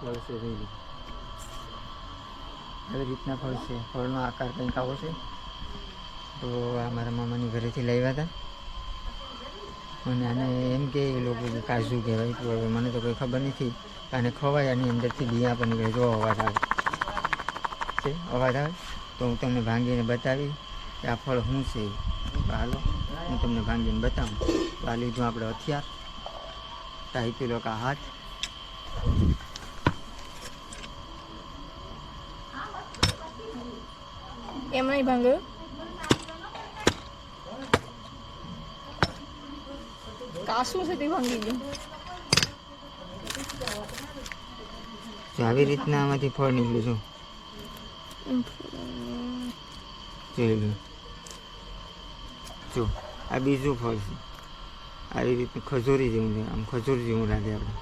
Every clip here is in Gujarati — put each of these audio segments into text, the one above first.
ફળ છે જોઈ આવી રીતના ફળ છે ફળનો આકાર કંઈક આવો છે. તો આ મારા મામાની ઘરેથી લાવ્યા હતા. અને આને એમ કે એ લોકો કાજુ કહેવાય તો મને તો કોઈ ખબર નથી. આને ખવાય, આની અંદરથી બિયા પણ નીકળે. જો અવાજ આવે. છે? અવાજ આવે? તો હું તમને ભાંગીને બતાવી કે આ ફળ શું છે. હાલો, હું તમને ભાંગીને બતાવું. તો આ લીધું આપણે હથિયાર. ટાઈપી લોકો હાથ. એમ નહીં ભાંગ્યો કાશું છે તે ભાંગી ગયું. જો આવી રીતના આમાંથી ફળ નીકળ્યું છું જોઈ લો. જો આ બીજું ફળ છે. આવી રીતનું ખજૂરી જેવું છે આમ ખજૂર જેવું લાગે આપણે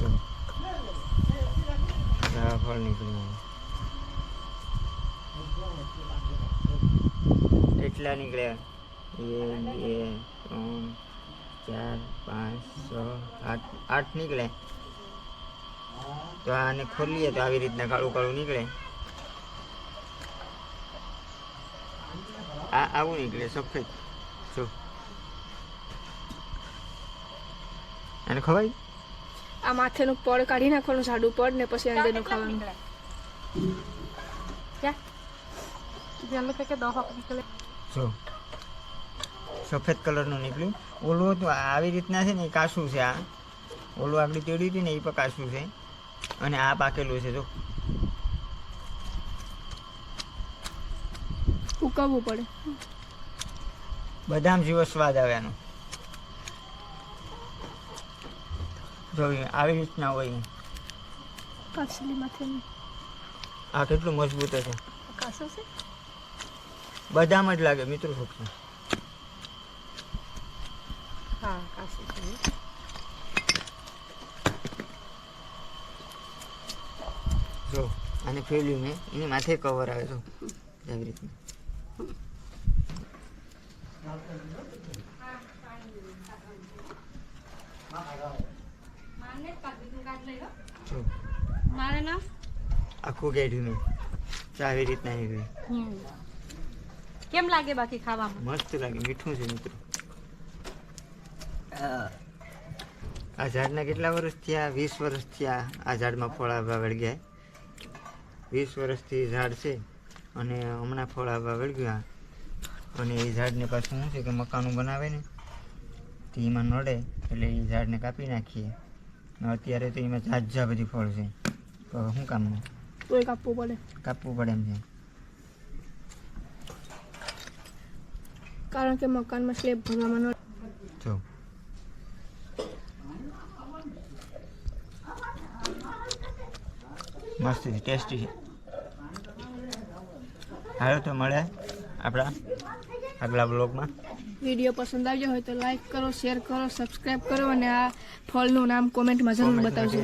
જો. આ ફળ કેટલા નીકળ્યા ત્રણ, ચાર, પાંચ, છ આઠ આઠ નીકળે. તો આને ખોલીએ તો આવી રીતના કાળું કાળું નીકળે. આ, આવું નીકળે સફેદ જો. આને ખવાય? આ માથેનું પડ કાઢી નાખવાનું સાડું પડ ને પછી અંદરનું ખાવાનું. જો સફેદ કલરનું નીકળ્યું. ઓલું તો આવી રીતના છે ને એ કાસું છે આ. ઓલું આપણી તેડ્યું હતી ને એ પણ કાસું છે. અને આ પાકેલું છે જો. ઉકાવવું પડે. બદામ જેવો સ્વાદ આવે આનો. જો આવી રીતના હોય આ કેટલું મજબૂત છે બધામાં છે બદામ જ લાગે મિત્રો હા છે જો આને ફેલ્યું મેં. એની માથે કવર આવે જો આવી રીતના જો મારે આખું કાઢ્યું મેં આવી રીતના નીકળ્યું કેમ લાગે બાકી ખાવામાં? મસ્ત લાગે મીઠું છે મિત્રો. આ ઝાડના કેટલા વર્ષ થયા? વીસ વર્ષ થયા. આ ઝાડમાં ફળ આવવા વળગ્યા. વીસ વર્ષથી ઝાડ છે અને હમણાં ફળ આવવા વળગ્યા અને એ ઝાડને પાછું શું છે કે મકાનું બનાવે ને તો એમાં નડે એટલે એ ઝાડને કાપી નાખીએ. અત્યારે તો એમાં ઝાઝા બધી ફળ છે. તો શું કામનું? તોય કાપવું પડે. કાપવું પડે એમ છે. કારણ કે મકાનમાં સ્લેબ ભરવામાં ન જો. મસ્ત છે ટેસ્ટી છે. હાલો તો મળે આપણા આગલા બ્લોગમાં વીડિયો પસંદ આવ્યો હોય તો લાઈક કરો શેર કરો સબસ્ક્રાઇબ કરો અને આ ફળનું નામ કોમેન્ટમાં જરૂર બતાવજો.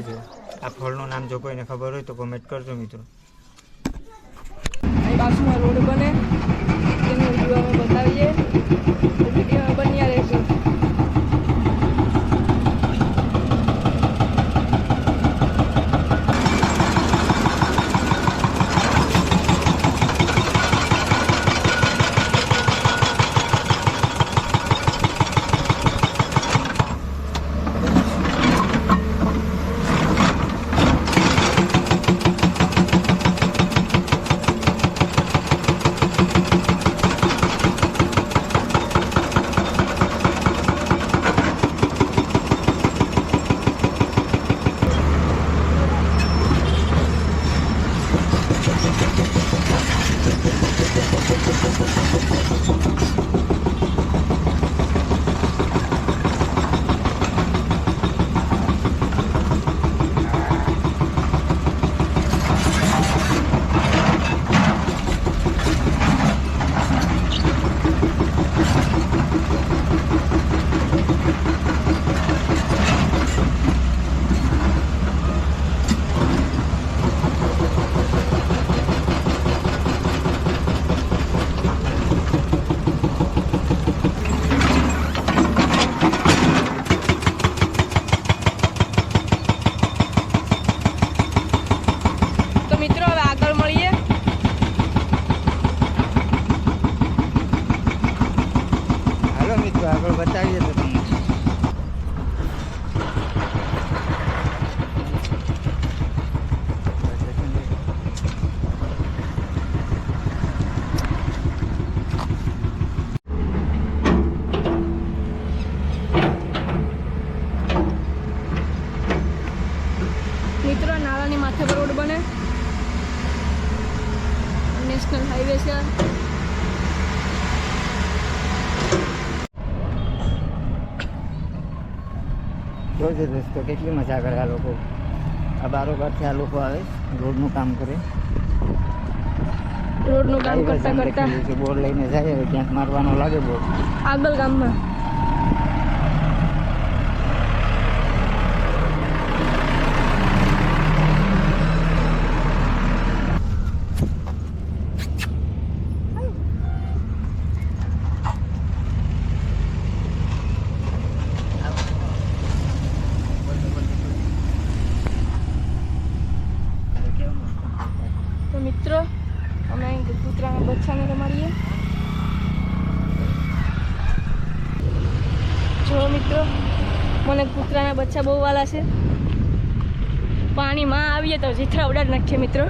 આ ફળનું નામ જો કોઈને ખબર હોય તો કોમેન્ટ કરજો મિત્રો. અહીં બાજુમાં રોડ બને. તેનો વીડિયો અમે બતાવીએ. નાળાની માથે રોડ બને. નેશનલ હાઈવે છે જોજો દોસ્તો કેટલી મજા કરે આ લોકો. આ બારોબારથી આ લોકો આવે રોડનું કામ કરે. રોડનું કામ કરતા કરતા. બોર્ડ લઈને જાય હવે ક્યાંક મારવાનો લાગે બોર્ડ. આગળ ગામમાં તો મિત્રો અમે અહીં કૂતરાના બચ્ચાને રમાડીએ જો મિત્રો મને કૂતરાના બચ્ચા બહુ વાલા છે. પાણીમાં આવીએ તો જીથરા ઉડાડી નાખીએ મિત્રો.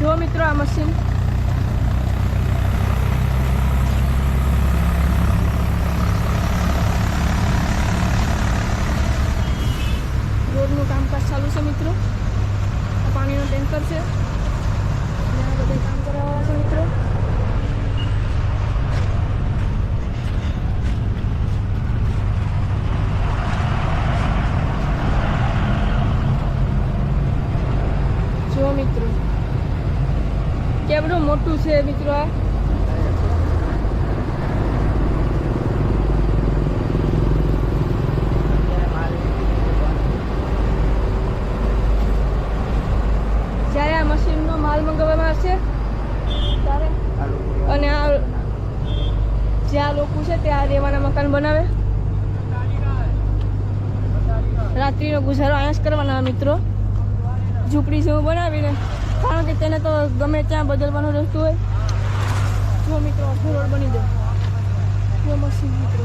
જો મિત્રો આ મશીન રોડનું કામકાજ ચાલુ છે મિત્રો આ પાણીનો ટેન્કર છે અને આ બધે કામ કરાવવાના છે મિત્રો જો મિત્રો કેવડું મોટું છે મિત્રો જ્યારે આ મશીનનો માલ મંગાવવામાં આવશે અને આ જ્યાં લોકો છે ત્યાં રહેવાના મકાન બનાવે. રાત્રિનો ગુજારો જ કરવાના મિત્રો. ઝૂંપડી જેવું બનાવીને. કારણ કે તેને તો ગમે ત્યાં બદલવાનું રહેતું હોય. જો મિત્રો આખો રોડ બની જાય મશીન મિત્રો.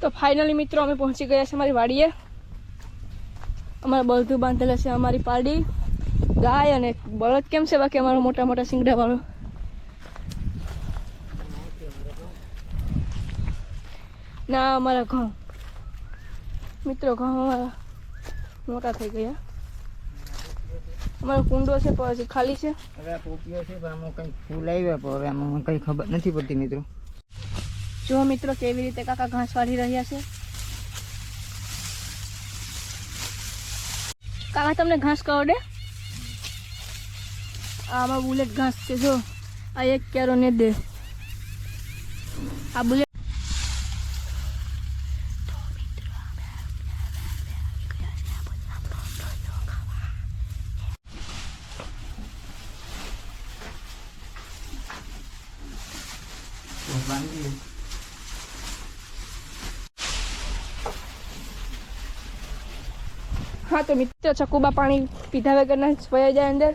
તો ફાઇનલી મિત્રો, અમે પહોંચી ગયા છે અમારી વાડીએ. અમારે બધું બાંધેલા છે અમારી પાડી ગાય અને બળદ કેમ છે બાકી અમારો મોટા મોટા શિંગડા વાળો ના અમારા ઘઉં. મિત્રો ઘઉં અમારા મોટા થઈ ગયા. અમારો કુંડો છે પણ હજી ખાલી છે. હવે પોપીઓ છે પણ આમાં કંઈક ફૂલ આવ્યા પણ હવે આમાં કંઈ ખબર નથી પડતી મિત્રો. જો મિત્રો કેવી રીતે કાકા ઘાસ વાળી રહ્યા છે. કાકા તમને ઘાસ કવડે આમાં બુલેટ ઘાસ છે જો. આ એક કેરો ને દે આ બુલેટ હા તો મિત્ર ચકુબા પાણી પીધા વગરના વયા જાય અંદર.